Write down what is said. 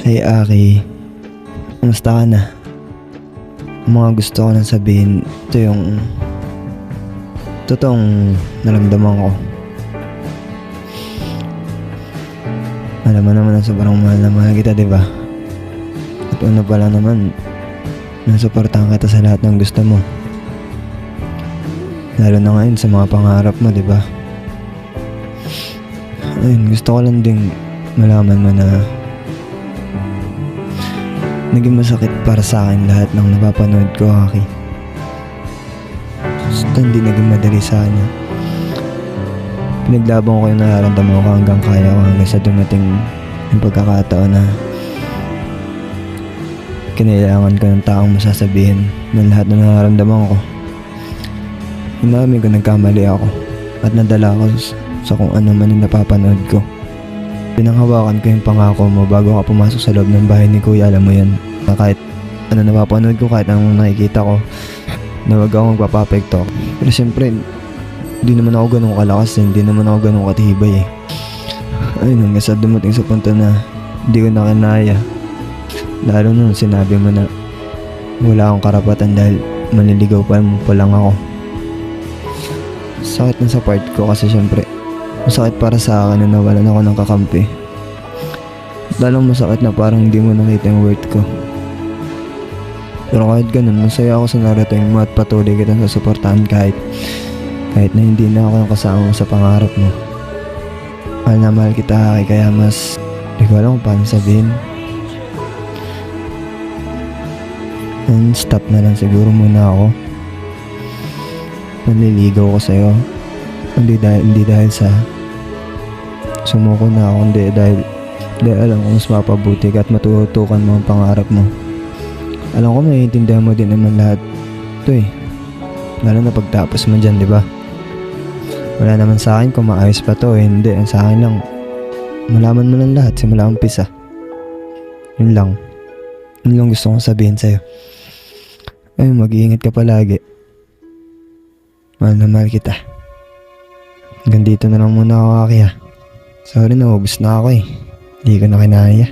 Hey Aki, Kamusta ka na? Ang mga gusto ko lang sabihin, ito yung totoong naramdaman ko. Alam mo naman na sobrang mahal na mahal kita, di ba? At una pa lang naman, nasuportahan kita sa lahat ng gusto mo. Lalo na ngayon sa mga pangarap mo, di ba? Ayun, gusto ko lang ding malaman mo na naging masakit para sa akin lahat ng napapanood ko, Aki. Basta hindi naging madali sa kanya. Pinaglaban ko yung nararamdaman ko hanggang kaya ko hanggang sa dumating yung pagkakataon na kinailangan ko ng taong masasabihin ng lahat ng nararamdaman ko. Inamin ko nagkamali ako at nadala ako s- sa kung ano man yung napapanood ko. Pinanghawakan ko yung pangako mo bago ka pumasok sa loob ng bahay ni Kuya, alam mo yan. Na kahit ano napapanood ko, kahit anong nakikita ko, na wag ako magpapapekto. Pero siyempre, hindi naman ako ganun kalakas, eh. hindi naman ako ganun katibay eh. Ayun, hanggang sa dumating sa punto na hindi ko na kinaya. Lalo nung sinabi mo na wala akong karapatan dahil manliligaw pa mo pa lang ako. Sakit na sa part ko kasi siyempre masakit para sa akin na nawalan ako ng kakampi. Lalong masakit na parang hindi mo nakita yung worth ko. Pero kahit ganun, masaya ako sa narating mo at patuloy kitang sasuportahan kahit kahit na hindi na ako yung kasama mo sa pangarap mo. Mahal na mahal kita, Aki, kaya mas hindi ko alam kung paano sabihin. And stop na lang siguro muna ako. Nanliligaw ko sa'yo. Hindi dahil, hindi dahil sa sumuko na ako, hindi dahil dahil alam ko mas mapabuti ka at matutukan mo ang pangarap mo. Alam ko maiintindihan mo din naman lahat ito eh. Lalo na pagtapos mo dyan, di ba? Wala naman sa akin kung maayos pa to eh. Hindi, sa akin lang, malaman mo lang lahat simula umpisa. Yun lang. Yun lang gusto kong sabihin sa'yo. Ay, mag-iingat ka palagi. Mahal na mahal kita. Hanggang dito na lang muna ako, Aki ha. Sorry na, ubus na ako eh. Hindi ko na kinaya.